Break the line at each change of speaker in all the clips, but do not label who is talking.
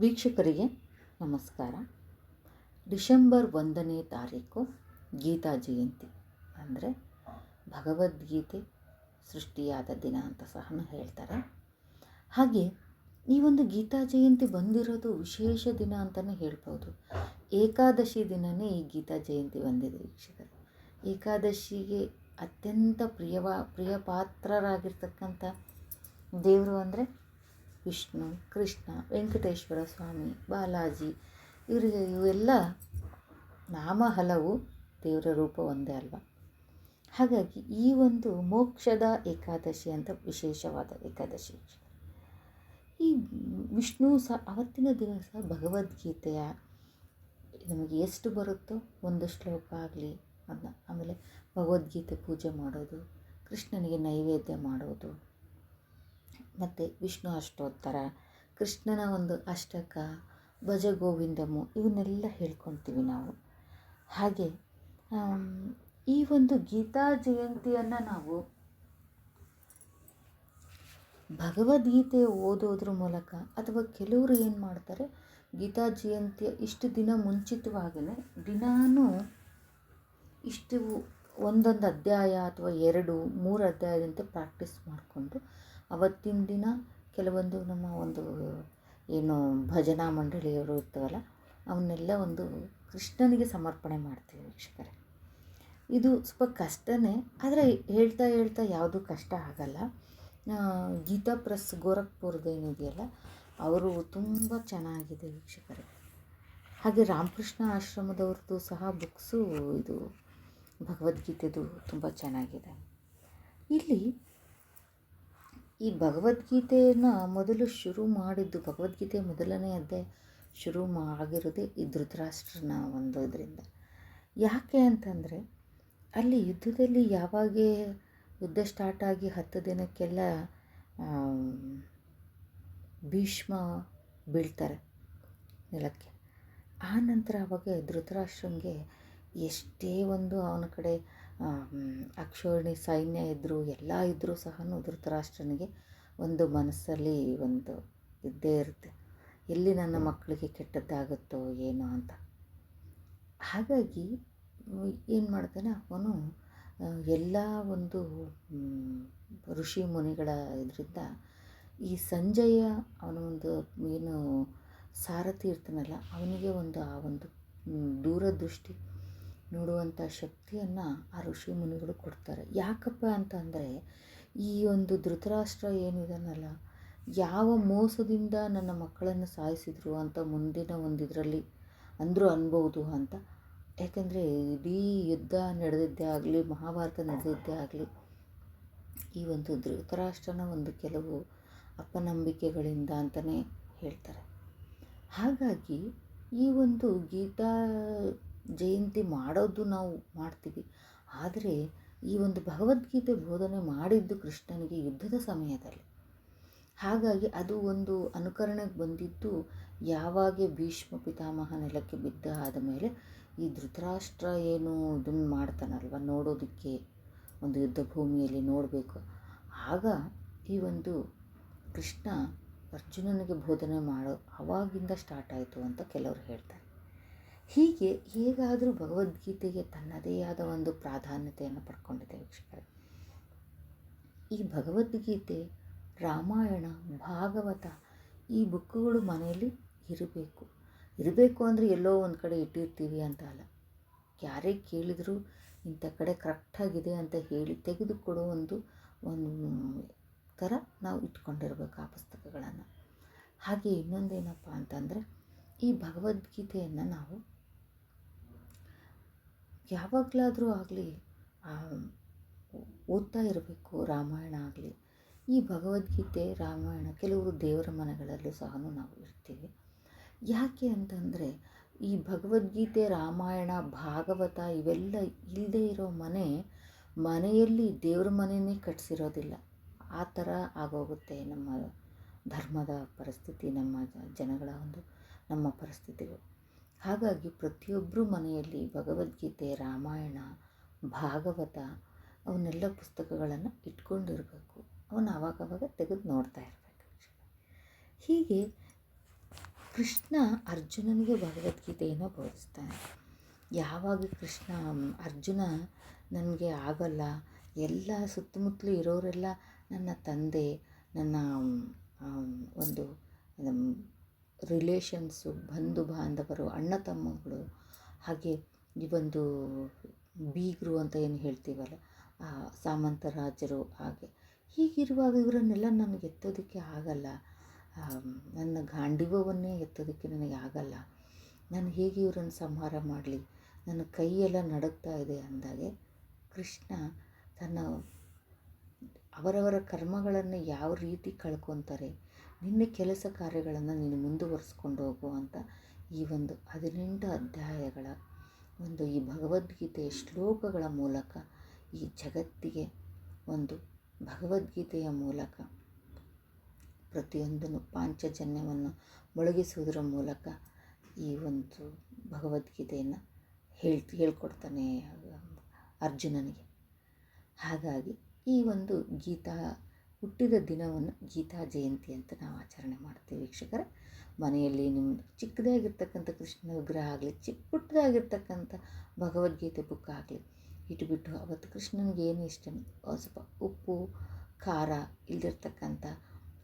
ವೀಕ್ಷಕರಿಗೆ ನಮಸ್ಕಾರ. ಡಿಸೆಂಬರ್ ಒಂದನೇ ತಾರೀಕು ಗೀತಾ ಜಯಂತಿ. ಅಂದರೆ ಭಗವದ್ಗೀತೆ ಸೃಷ್ಟಿಯಾದ ದಿನ ಅಂತ ಸಹ ಹೇಳ್ತಾರೆ. ಹಾಗೆ ಈ ಒಂದು ಗೀತಾ ಜಯಂತಿ ಬಂದಿರೋದು ವಿಶೇಷ ದಿನ ಅಂತಲೇ ಹೇಳ್ಬೋದು. ಏಕಾದಶಿ ದಿನವೇ ಈ ಗೀತಾ ಜಯಂತಿ ಬಂದಿದೆ ವೀಕ್ಷಕರು. ಏಕಾದಶಿಗೆ ಅತ್ಯಂತ ಪ್ರಿಯವ ಪ್ರಿಯ ಪಾತ್ರರಾಗಿರ್ತಕ್ಕಂಥ ದೇವರು ಅಂದರೆ ವಿಷ್ಣು, ಕೃಷ್ಣ, ವೆಂಕಟೇಶ್ವರ ಸ್ವಾಮಿ, ಬಾಲಾಜಿ ಇವರಿಗೆ ಇವೆಲ್ಲ ನಾಮ ಹಲವು ದೇವರ ರೂಪ ಒಂದೇ ಅಲ್ವಾ? ಹಾಗಾಗಿ ಈ ಒಂದು ಮೋಕ್ಷದ ಏಕಾದಶಿ ಅಂತ ವಿಶೇಷವಾದ ಏಕಾದಶಿ ಈ ವಿಷ್ಣು ಸಹ ಅವತ್ತಿನ ದಿವಸ ಭಗವದ್ಗೀತೆಯ ನಮಗೆ ಎಷ್ಟು ಬರುತ್ತೋ ಒಂದು ಶ್ಲೋಕ ಆಗಲಿ ಅದನ್ನ ಆಮೇಲೆ ಭಗವದ್ಗೀತೆ ಪೂಜೆ ಮಾಡೋದು, ಕೃಷ್ಣನಿಗೆ ನೈವೇದ್ಯ ಮಾಡೋದು. ಮತ್ತು ವಿಷ್ಣು ಅಷ್ಟೋತ್ತರ, ಕೃಷ್ಣನ ಒಂದು ಅಷ್ಟಕ ಭಜ ಗೋವಿಂದಮು ಇವನ್ನೆಲ್ಲ ಹೇಳ್ಕೊತೀವಿ ನಾವು. ಹಾಗೆ ಈ ಒಂದು ಗೀತಾ ಜಯಂತಿಯನ್ನು ನಾವು ಭಗವದ್ಗೀತೆ ಓದೋದ್ರ ಮೂಲಕ ಅಥವಾ ಕೆಲವರು ಏನು ಮಾಡ್ತಾರೆ, ಗೀತಾ ಜಯಂತಿಯ ಇಷ್ಟು ದಿನ ಮುಂಚಿತವಾಗಿಯೇ ದಿನಾನೂ ಇಷ್ಟು ಒಂದೊಂದು ಅಧ್ಯಾಯ ಅಥವಾ ಎರಡು ಮೂರು ಅಧ್ಯಾಯದಂತೆ ಪ್ರಾಕ್ಟೀಸ್ ಮಾಡಿಕೊಂಡು ಅವತ್ತಿನ ದಿನ ಕೆಲವೊಂದು ನಮ್ಮ ಒಂದು ಏನು ಭಜನಾ ಮಂಡಳಿಯವರು ಇರ್ತಾವಲ್ಲ, ಅವನ್ನೆಲ್ಲ ಒಂದು ಕೃಷ್ಣನಿಗೆ ಸಮರ್ಪಣೆ ಮಾಡ್ತೀವಿ ವೀಕ್ಷಕರೇ. ಇದು ಸ್ವಲ್ಪ ಕಷ್ಟನೇ, ಆದರೆ ಹೇಳ್ತಾ ಹೇಳ್ತಾ ಯಾವುದೂ ಕಷ್ಟ ಆಗಲ್ಲ. ಗೀತಾ ಪ್ರೆಸ್ ಗೋರಖ್ಪುರದೇನಿದೆಯಲ್ಲ ಅವರು ತುಂಬ ಚೆನ್ನಾಗಿದೆ ವೀಕ್ಷಕರೇ. ಹಾಗೆ ರಾಮಕೃಷ್ಣ ಆಶ್ರಮದವ್ರದ್ದು ಸಹ ಬುಕ್ಸು, ಇದು ಭಗವದ್ಗೀತೆದು ತುಂಬ ಚೆನ್ನಾಗಿದೆ. ಇಲ್ಲಿ ಈ ಭಗವದ್ಗೀತೆಯನ್ನು ಮೊದಲು ಶುರು ಮಾಡಿದ್ದು, ಭಗವದ್ಗೀತೆ ಮೊದಲನೇ ಅಧ್ಯಾಯ ಶುರು ಆಗಿರೋದೇ ಈ ಧೃತರಾಷ್ಟ್ರನ ಒಂದು ಇದರಿಂದ. ಯಾಕೆ ಅಂತಂದರೆ, ಅಲ್ಲಿ ಯುದ್ಧದಲ್ಲಿ ಯಾವಾಗೇ ಯುದ್ಧ ಸ್ಟಾರ್ಟ್ ಆಗಿ ಹತ್ತು ದಿನಕ್ಕೆಲ್ಲ ಭೀಷ್ಮ ಬೀಳ್ತಾರೆ ನೆಲಕ್ಕೆ. ಆ ನಂತರ ಅವಾಗ ಧೃತರಾಷ್ಟ್ರಂಗೆ ಎಷ್ಟೇ ಒಂದು ಅವನ ಕಡೆ ಅಕ್ಷೋಹಿಣಿ ಸೈನ್ಯ ಇದ್ದರೂ ಎಲ್ಲ ಇದ್ದರೂ ಸಹ ಧೃತರಾಷ್ಟ್ರನಿಗೆ ಒಂದು ಮನಸ್ಸಲ್ಲಿ ಒಂದು ಇದ್ದೇ ಇರುತ್ತೆ. ಎಲ್ಲಿ ನನ್ನ ಮಕ್ಕಳಿಗೆ ಕೆಟ್ಟದ್ದಾಗುತ್ತೋ ಏನೋ ಅಂತ. ಹಾಗಾಗಿ, ಏನು ಮಾಡ್ತಾನೆ, ಅವನು ಎಲ್ಲ ಒಂದು ಋಷಿ ಮುನಿಗಳ ಇದರಿಂದ ಈ ಸಂಜಯ ಅವನ ಒಂದು ಏನು ಸಾರಥಿ ಇರ್ತಾನಲ್ಲ, ಅವನಿಗೆ ಒಂದು ಆ ಒಂದು ದೂರದೃಷ್ಟಿ ನೋಡುವಂಥ ಶಕ್ತಿಯನ್ನು ಆ ಋಷಿ ಮುನಿಗಳು ಕೊಡ್ತಾರೆ. ಯಾಕಪ್ಪ ಅಂತಂದರೆ, ಈ ಒಂದು ಧೃತರಾಷ್ಟ್ರ ಏನಿದನಲ್ಲ, ಯಾವ ಮೋಸದಿಂದ ನನ್ನ ಮಕ್ಕಳನ್ನು ಸಾಯಿಸಿದ್ರು ಅಂತ ಮುಂದಿನ ಒಂದು ಇದರಲ್ಲಿ ಅಂದರೂ ಅನ್ಬೋದು ಅಂತ. ಯಾಕೆಂದರೆ, ಇಡೀ ಯುದ್ಧ ನಡೆದಿದ್ದೇ ಆಗಲಿ, ಮಹಾಭಾರತ ನಡೆದಿದ್ದೇ ಆಗಲಿ, ಈ ಒಂದು ಧೃತರಾಷ್ಟ್ರನ ಒಂದು ಕೆಲವು ಅಪನಂಬಿಕೆಗಳಿಂದ ಅಂತಲೇ ಹೇಳ್ತಾರೆ. ಹಾಗಾಗಿ, ಈ ಒಂದು ಗೀತಾ ಜಯಂತಿ ಮಾಡೋದು ನಾವು ಮಾಡ್ತೀವಿ. ಆದರೆ ಈ ಒಂದು ಭಗವದ್ಗೀತೆ ಬೋಧನೆ ಮಾಡಿದ್ದು ಕೃಷ್ಣನಿಗೆ ಯುದ್ಧದ ಸಮಯದಲ್ಲಿ. ಹಾಗಾಗಿ ಅದು ಒಂದು ಅನುಕರಣೆಗೆ ಬಂದಿದ್ದು ಯಾವಾಗ ಭೀಷ್ಮ ಪಿತಾಮಹ ನೆಲಕ್ಕೆ ಬಿದ್ದ ಆದ ಮೇಲೆ ಈ ಧೃತರಾಷ್ಟ್ರ ಏನು ಇದನ್ನು ಮಾಡ್ತಾನಲ್ವ ನೋಡೋದಕ್ಕೆ, ಒಂದು ಯುದ್ಧ ಭೂಮಿಯಲ್ಲಿ ನೋಡಬೇಕು. ಆಗ ಈ ಒಂದು ಕೃಷ್ಣ ಅರ್ಜುನನಿಗೆ ಬೋಧನೆ ಮಾಡೋ ಅವಾಗಿಂದ ಸ್ಟಾರ್ಟ್ ಆಯಿತು ಅಂತ ಕೆಲವರು ಹೇಳ್ತಾರೆ. ಹೀಗೆ ಹೇಗಾದರೂ ಭಗವದ್ಗೀತೆಗೆ ತನ್ನದೇ ಆದ ಒಂದು ಪ್ರಾಧಾನ್ಯತೆಯನ್ನು ಪಡ್ಕೊಂಡಿದೆ ವೀಕ್ಷಕರೇ. ಈ ಭಗವದ್ಗೀತೆ, ರಾಮಾಯಣ, ಭಾಗವತ ಈ ಬುಕ್ಕುಗಳು ಮನೆಯಲ್ಲಿ ಇರಬೇಕು. ಇರಬೇಕು ಅಂದರೆ ಎಲ್ಲೋ ಒಂದು ಕಡೆ ಇಟ್ಟಿರ್ತೀವಿ ಅಂತ ಅಲ್ಲ. ಯಾರೇ ಕೇಳಿದರೂ ಇಂಥ ಕಡೆ ಕರೆಕ್ಟಾಗಿದೆ ಅಂತ ಹೇಳಿ ತೆಗೆದುಕೊಡೋ ಒಂದು ಒಂದು ಥರ ನಾವು ಇಟ್ಕೊಂಡಿರ್ಬೇಕು ಆ ಪುಸ್ತಕಗಳನ್ನು. ಹಾಗೆ ಇನ್ನೊಂದೇನಪ್ಪ ಅಂತಂದರೆ ಈ ಭಗವದ್ಗೀತೆಯನ್ನು ನಾವು ಯಾವಾಗಲಾದರೂ ಆಗಲಿ ಓದ್ತಾ ಇರಬೇಕು, ರಾಮಾಯಣ ಆಗಲಿ. ಈ ಭಗವದ್ಗೀತೆ, ರಾಮಾಯಣ ಕೆಲವರು ದೇವರ ಮನೆಗಳಲ್ಲೂ ಸಹ ನಾವು ಇರ್ತೀವಿ. ಯಾಕೆ ಅಂತಂದರೆ, ಈ ಭಗವದ್ಗೀತೆ, ರಾಮಾಯಣ, ಭಾಗವತ ಇವೆಲ್ಲ ಇಲ್ಲದೇ ಇರೋ ಮನೆ, ಮನೆಯಲ್ಲಿ ದೇವ್ರ ಮನೆಯೇ ಕಟ್ಸಿರೋದಿಲ್ಲ. ಆ ಥರ ಆಗೋಗುತ್ತೆ ನಮ್ಮ ಧರ್ಮದ ಪರಿಸ್ಥಿತಿ, ನಮ್ಮ ಜನಗಳ ಒಂದು, ನಮ್ಮ ಪರಿಸ್ಥಿತಿಗಳು. ಹಾಗಾಗಿ ಪ್ರತಿಯೊಬ್ಬರು ಮನೆಯಲ್ಲಿ ಭಗವದ್ಗೀತೆ, ರಾಮಾಯಣ, ಭಾಗವತ ಅವನ್ನೆಲ್ಲ ಪುಸ್ತಕಗಳನ್ನು ಇಟ್ಕೊಂಡಿರಬೇಕು. ಅವನ್ನ ಆವಾಗವಾಗ ತೆಗೆದು ನೋಡ್ತಾ ಇರಬೇಕು ಹೀಗೆ ಕೃಷ್ಣ ಅರ್ಜುನನಿಗೆ ಭಗವದ್ಗೀತೆಯನ್ನು ಬೋಧಿಸ್ತಾನೆ. ಯಾವಾಗ ಕೃಷ್ಣ, ಅರ್ಜುನ ನನಗೆ ಆಗಲ್ಲ, ಎಲ್ಲ ಸುತ್ತಮುತ್ತಲೂ ಇರೋರೆಲ್ಲ ನನ್ನ ತಂದೆ, ನನ್ನ ಒಂದು ರಿಲೇಷನ್ಸು, ಬಂಧು ಬಾಂಧವರು, ಅಣ್ಣ ತಮ್ಮಗಳು, ಹಾಗೆ ಈ ಒಂದು ಬೀಗರು ಅಂತ ಏನು ಹೇಳ್ತೀವಲ್ಲ ಸಾಮಂತ ರಾಜರು ಹಾಗೆ. ಹೀಗಿರುವಾಗ ಇವರನ್ನೆಲ್ಲ ನನಗೆ ಎತ್ತೋದಕ್ಕೆ ಆಗಲ್ಲ. ನನ್ನ ಗಾಂಡಿವವನ್ನೇ ಎತ್ತೋದಕ್ಕೆ ನನಗೆ ಆಗಲ್ಲ. ನಾನು ಹೇಗೆ ಇವರನ್ನು ಸಂಹಾರ ಮಾಡಲಿ? ನನ್ನ ಕೈಯೆಲ್ಲ ನಡುಗ್ತಾ ಇದೆ ಅಂದಾಗೆ ಕೃಷ್ಣ ತನ್ನ ಅವರವರ ಕರ್ಮಗಳನ್ನು ಯಾವ ರೀತಿ ಕಳ್ಕೊತಾರೆ? ನಿನ್ನ ಕೆಲಸ ಕಾರ್ಯಗಳನ್ನು ನೀನು ಮುಂದುವರಿಸ್ಕೊಂಡು ಹೋಗು ಅಂತ ಈ ಒಂದು ಹದಿನೆಂಟು ಅಧ್ಯಾಯಗಳ ಒಂದು ಈ ಭಗವದ್ಗೀತೆಯ ಶ್ಲೋಕಗಳ ಮೂಲಕ ಈ ಜಗತ್ತಿಗೆ ಒಂದು ಭಗವದ್ಗೀತೆಯ ಮೂಲಕ ಪ್ರತಿಯೊಂದನ್ನು ಪಾಂಚಜನ್ಯವನ್ನು ಮೊಳಗಿಸುವುದರ ಮೂಲಕ ಈ ಒಂದು ಭಗವದ್ಗೀತೆಯನ್ನು ಹೇಳಿ ಹೇಳ್ಕೊಡ್ತಾನೆ ಅರ್ಜುನನಿಗೆ. ಹಾಗಾಗಿ ಈ ಒಂದು ಗೀತಾ ಹುಟ್ಟಿದ ದಿನವನ್ನು ಗೀತಾ ಜಯಂತಿ ಅಂತ ನಾವು ಆಚರಣೆ ಮಾಡ್ತೀವಿ ವೀಕ್ಷಕರ. ಮನೆಯಲ್ಲಿ ನಿಮ್ಮ ಚಿಕ್ಕದಾಗಿರ್ತಕ್ಕಂಥ ಕೃಷ್ಣ ವಿಗ್ರಹ ಆಗಲಿ ಚಿಕ್ಕ ಪುಟ್ಟದಾಗಿರ್ತಕ್ಕಂಥ ಭಗವದ್ಗೀತೆ ಬುಕ್ ಆಗಲಿ, ಇಟ್ಬಿಟ್ಟು ಅವತ್ತು ಕೃಷ್ಣನಿಗೆ ಏನು ಇಷ್ಟ ಸ್ವಲ್ಪ ಉಪ್ಪು, ಖಾರ ಇಲ್ದಿರ್ತಕ್ಕಂಥ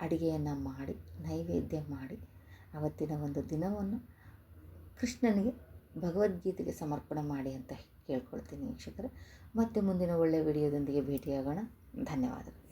ಅಡುಗೆಯನ್ನು ಮಾಡಿ, ನೈವೇದ್ಯ ಮಾಡಿ ಅವತ್ತಿನ ಒಂದು ದಿನವನ್ನು ಕೃಷ್ಣನಿಗೆ ಭಗವದ್ಗೀತೆಗೆ ಸಮರ್ಪಣೆ ಮಾಡಿ ಅಂತ ಕೇಳ್ಕೊಳ್ತೀನಿ ವೀಕ್ಷಕರೇ. ಮತ್ತೆ ಮುಂದಿನ ಒಳ್ಳೆಯ ವಿಡಿಯೋದೊಂದಿಗೆ ಭೇಟಿಯಾಗೋಣ. ಧನ್ಯವಾದಗಳು.